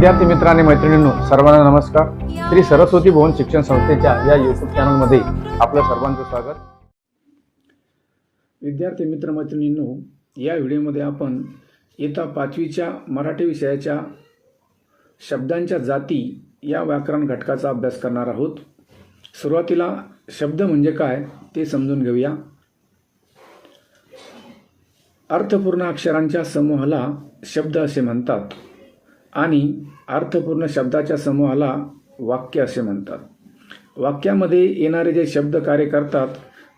विद्यार्थी मित्र आणि मैत्रिणींनो सर्वांना नमस्कार. श्री सरस्वती भवन शिक्षण संस्थेच्या या युट्यूब चॅनलमध्ये आपलं सर्वांचं स्वागत. विद्यार्थी मित्र मैत्रिणींनो या व्हिडिओमध्ये आपण येता पाचवीच्या मराठी विषयाच्या शब्दांच्या जाती या व्याकरण घटकाचा अभ्यास करणार आहोत. सुरुवातीला शब्द म्हणजे काय ते समजून घेऊया. अर्थपूर्ण अक्षरांच्या समूहाला शब्द असे म्हणतात. आणि अर्थपूर्ण शब्दाच्या समूहाला वाक्य असे म्हणतात. वाक्यामध्ये येणारे जे शब्द कार्य करतात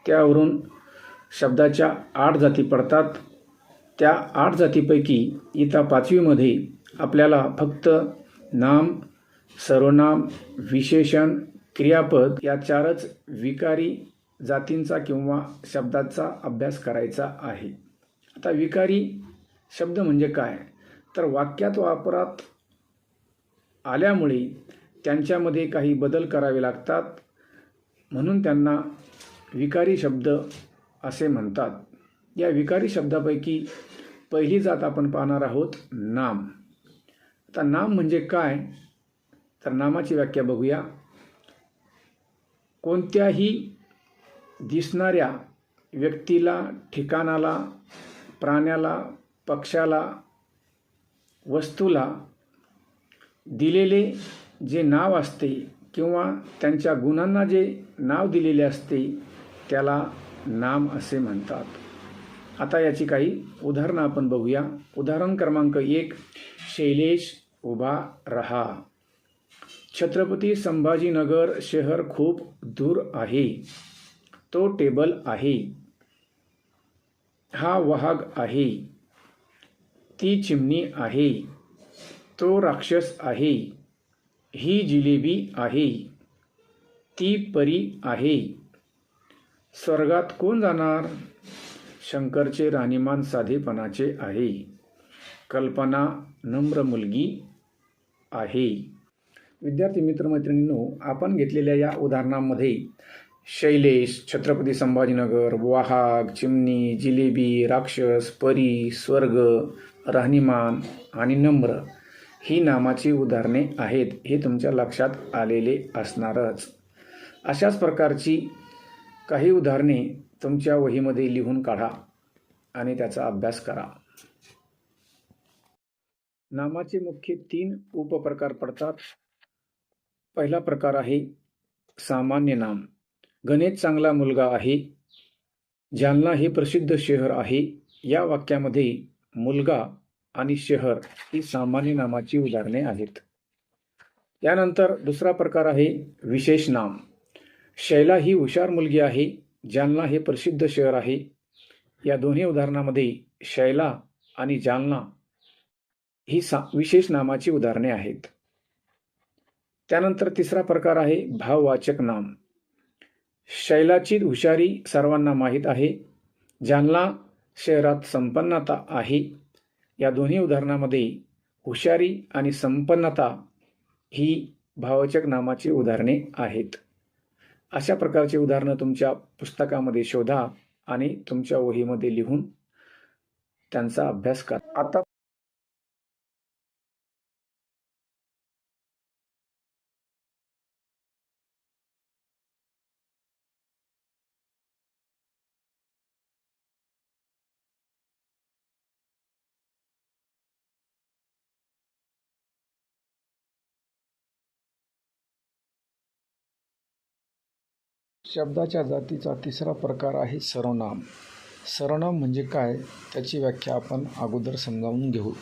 त्यावरून शब्दाच्या आठ जाती पडतात. त्या आठ जातीपैकी इता पाचवीमध्ये आपल्याला फक्त नाम सर्वनाम विशेषण क्रियापद या चारच विकारी जातींचा किंवा शब्दाचा अभ्यास करायचा आहे. आता विकारी शब्द म्हणजे काय? तर वाक्यात वापरात आल्यामुळे त्यांच्यामध्ये काही बदल करावे लागतात. म्हणून त्यांना विकारी शब्द असे म्हणतात. या विकारी शब्दापैकी पहिली जात आपण पाहणार आहोत नाम. आता नाम म्हणजे काय? तर नामाची व्याख्या बघूया. कोणत्याही दिसणाऱ्या व्यक्तीला ठिकाणाला प्राण्याला पक्षाला वस्तूला दिलेले जे नाव असते किंवा त्यांच्या गुणांना जे नाव दिलेले असते त्याला नाम असे म्हणतात. आता याची काही उदाहरणं आपण बघूया. उदाहरण क्रमांक एक शैलेश उभा रहा. छत्रपती संभाजीनगर शहर खूप दूर आहे. तो टेबल आहे. हा वाहग आहे. ती चिमणी आहे. तो राक्षस आहे. ही जिलेबी आहे. ती परी आहे. स्वर्गात कोण जाणार? शंकरचे राहणीमान साधेपणाचे आहे. कल्पना नम्र मुलगी आहे. विद्यार्थी मित्रमैत्रिणींनो आपण घेतलेल्या या उदाहरणामध्ये शैलेश छत्रपती संभाजीनगर वाहाग चिमणी जिलेबी राक्षस परी स्वर्ग राहणीमान आणि नम्र ही नामाची उदाहरणे आहेत हे तुमच्या लक्षात आलेले असणारच. अशाच प्रकारची काही उदाहरणे तुमच्या वहीमध्ये लिहून काढा आणि त्याचा अभ्यास करा. नामाचे मुख्य तीन उपप्रकार पडतात. पहिला प्रकार आहे सामान्य नाम. गणेश चांगला मुलगा आहे. जालना हे प्रसिद्ध शहर आहे. या वाक्यामध्ये मुलगा आणि शहर ही सामान्य नामाची उदाहरणे आहेत. त्यानंतर दुसरा प्रकार आहे विशेष नाम. शैला ही हुशार मुलगी आहे जालना हे प्रसिद्ध शहर आहे. या दोन्ही उदाहरणामध्ये शैला आणि जालना ही सा विशेष नामाची उदाहरणे आहेत. त्यानंतर तिसरा प्रकार आहे भाववाचक नाम. शैलाची हुशारी सर्वांना माहीत आहे. जालना शहरात संपन्नता आहे. या दोन्ही उदाहरणामध्ये हुशारी आणि संपन्नता ही भावचक नामाची उदाहरणे आहेत. अशा प्रकारची उदाहरणं तुमच्या पुस्तकामध्ये शोधा आणि तुमच्या वहीमध्ये लिहून त्यांचा अभ्यास करा. आता शब्दाच्या जातीचा तिसरा प्रकार आहे सर्वनाम सर्वनाम म्हणजे काय? त्याची व्याख्या आपण अगोदर समजावून घेऊ.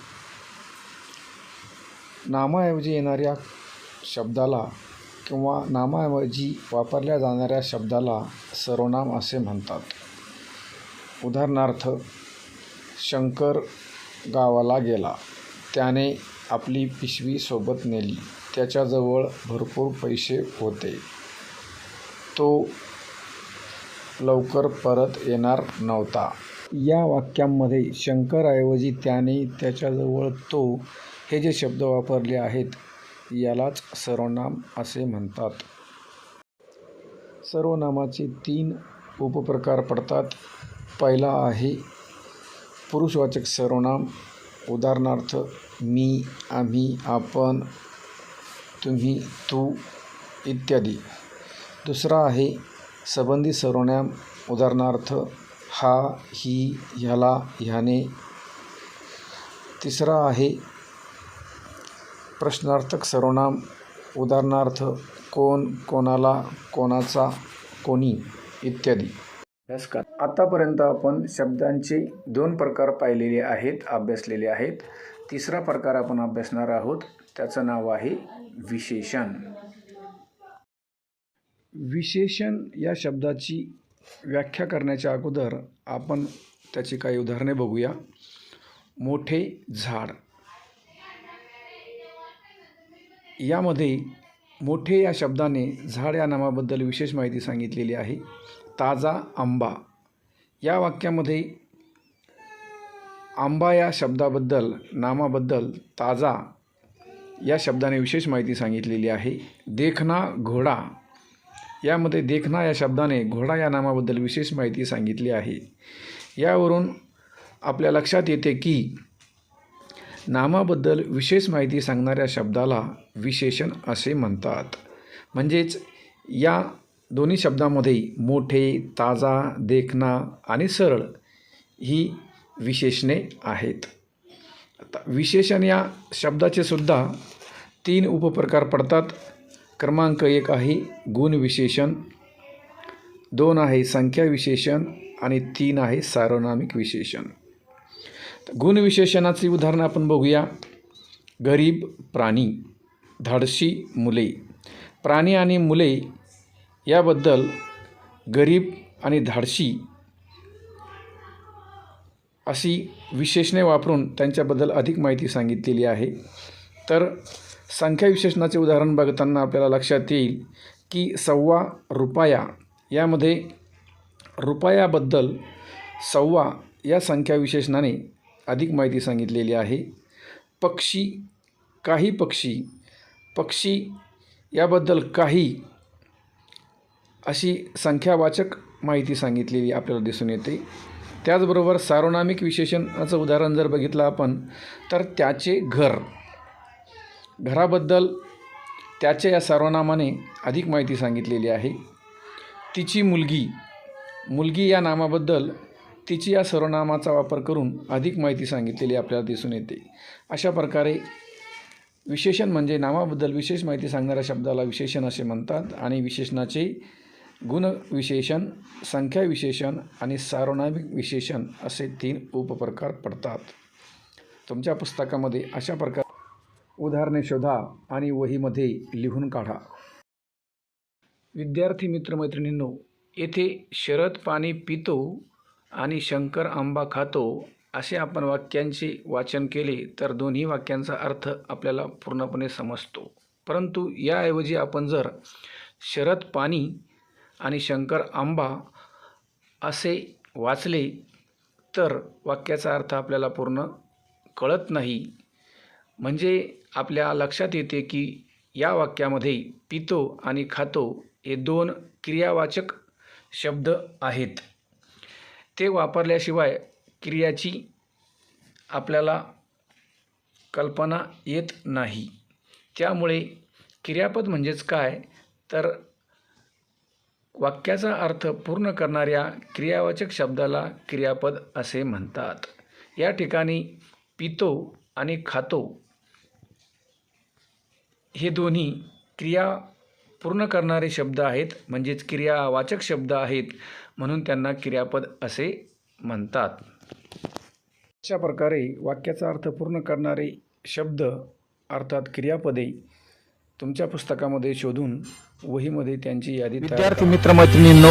नामाऐवजी येणाऱ्या शब्दाला किंवा नामाऐवजी वापरल्या जाणाऱ्या शब्दाला सर्वनाम असे म्हणतात. उदाहरणार्थ शंकर गावाला गेला. त्याने आपली पिशवी सोबत नेली. त्याच्याजवळ भरपूर पैसे होते. तो लवकर परत येणार नव्हता. या वाक्यांमध्ये शंकरऐवजी त्याने त्याच्याजवळ तो हे जे शब्द वापरले आहेत यालाच सर्वनाम असे म्हणतात. सर्वनामाचे तीन उपप्रकार पडतात. पहिला आहे पुरुषवाचक सर्वनाम उदाहरणार्थ मी आम्ही आपण तुम्ही तू इत्यादी. दुसरा आहे सबंधी सर्वनाम उदाहरणार्थ हा ही ह्याला ह्याने. तिसरा आहे प्रश्नार्थक सर्वनाम उदाहरणार्थ कोण कोणाला कोणाचा कोणी इत्यादी. नमस्कार. आतापर्यंत आपण शब्दांचे दोन प्रकार पाहिलेले आहेत अभ्यासलेले आहेत. तिसरा प्रकार आपण अभ्यासणार आहोत त्याचं नाव आहे विशेषण. विशेषण या शब्दाची व्याख्या करण्याच्या अगोदर आपण त्याची काही उदाहरणे बघूया. मोठे झाड. यामध्ये मोठे या शब्दाने झाड या नामाबद्दल विशेष माहिती सांगितलेली आहे. ताजा आंबा. या वाक्यामध्ये आंबा या शब्दाबद्दल नामाबद्दल ताजा या शब्दाने विशेष माहिती सांगितलेली आहे. देखना घोडा. यामध्ये देखना या शब्दाने घोडा या नामाबद्दल विशेष माहिती सांगितली आहे. यावरून आपल्या लक्षात येते की नामाबद्दल विशेष माहिती सांगणाऱ्या शब्दाला विशेषण असे म्हणतात. म्हणजेच या दोन्ही शब्दामध्ये मोठे ताजा देखना आणि सरळ ही विशेषणे आहेत. आता विशेषण या शब्दाचे सुद्धा तीन उपप्रकार पडतात. क्रमांक एक आहे गुणविशेषण दोन आहे संख्या विशेषण आणि तीन आहे सार्वनामिक विशेषण. गुणविशेषणाची उदाहरणं आपण बघूया. गरीब प्राणी धाडशी मुले. प्राणी आणि मुले याबद्दल गरीब आणि धाडशी अशी विशेषणे वापरून त्यांच्याबद्दल अधिक माहिती सांगितलेली आहे. तर संख्या विशेषणाचे उदाहरण बघताना आपल्याला लक्षात येईल की सव्वा रुपया यामध्ये रुपयाबद्दल सव्वा या संख्याविशेषणाने अधिक माहिती सांगितलेली आहे. पक्षी काही पक्षी पक्षी याबद्दल काही अशी संख्यावाचक माहिती सांगितलेली आपल्याला दिसून येते. त्याचबरोबर सारोनामिक विशेषणाचं उदाहरण जर बघितलं आपण तर त्याचे घर घराबद्दल त्याच्या या सर्वनामाने अधिक माहिती सांगितलेली आहे. तिची मुलगी मुलगी या नामाबद्दल तिची या सर्वनामाचा वापर करून अधिक माहिती सांगितलेली आपल्याला दिसून येते. अशा प्रकारे विशेषण म्हणजे नामाबद्दल विशेष माहिती सांगणाऱ्या शब्दाला विशेषण असे म्हणतात आणि विशेषणाचे गुणविशेषण संख्या विशेषण आणि सार्वनामिक विशेषण असे तीन उपप्रकार पडतात. तुमच्या पुस्तकामध्ये अशा प्रकार उदाहरणे शोधा आणि वहीमध्ये लिहून काढा. विद्यार्थी मित्रमैत्रिणींनो येथे शरद पाणी पितो आणि शंकर आंबा खातो असे आपण वाक्यांचे वाचन केले तर दोन्ही वाक्यांचा अर्थ आपल्याला पूर्णपणे समजतो. परंतु याऐवजी आपण जर शरद पाणी आणि शंकर आंबा असे वाचले तर वाक्याचा अर्थ आपल्याला पूर्ण कळत नाही. म्हणजे आपल्या लक्षात येते की या वाक्यामध्ये पितो आणि खातो हे दोन क्रियावाचक शब्द आहेत. ते वापरल्याशिवाय क्रियाची आपल्याला कल्पना येत नाही. त्यामुळे क्रियापद म्हणजेच काय? तर वाक्याचा अर्थ पूर्ण करणाऱ्या क्रियावाचक शब्दाला क्रियापद असे म्हणतात. या ठिकाणी पितो आणि खातो हे दोन्ही क्रिया पूर्ण करणारे शब्द आहेत म्हणजेच क्रियावाचक शब्द आहेत म्हणून त्यांना क्रियापद असे म्हणतात. अशा प्रकारे वाक्याचा अर्थ पूर्ण करणारे शब्द अर्थात क्रियापदे तुमच्या पुस्तकामध्ये शोधून वहीमध्ये त्यांची यादी विद्यार्थी मित्रमैत्रिणींनो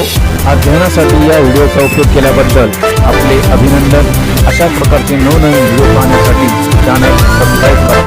अध्ययनासाठी या व्हिडिओचा उपयोग केल्याबद्दल आपले अभिनंदन. अशा प्रकारचे नवनवीन व्हिडिओ पाहण्यासाठी चॅनल सबस्क्राईब करा.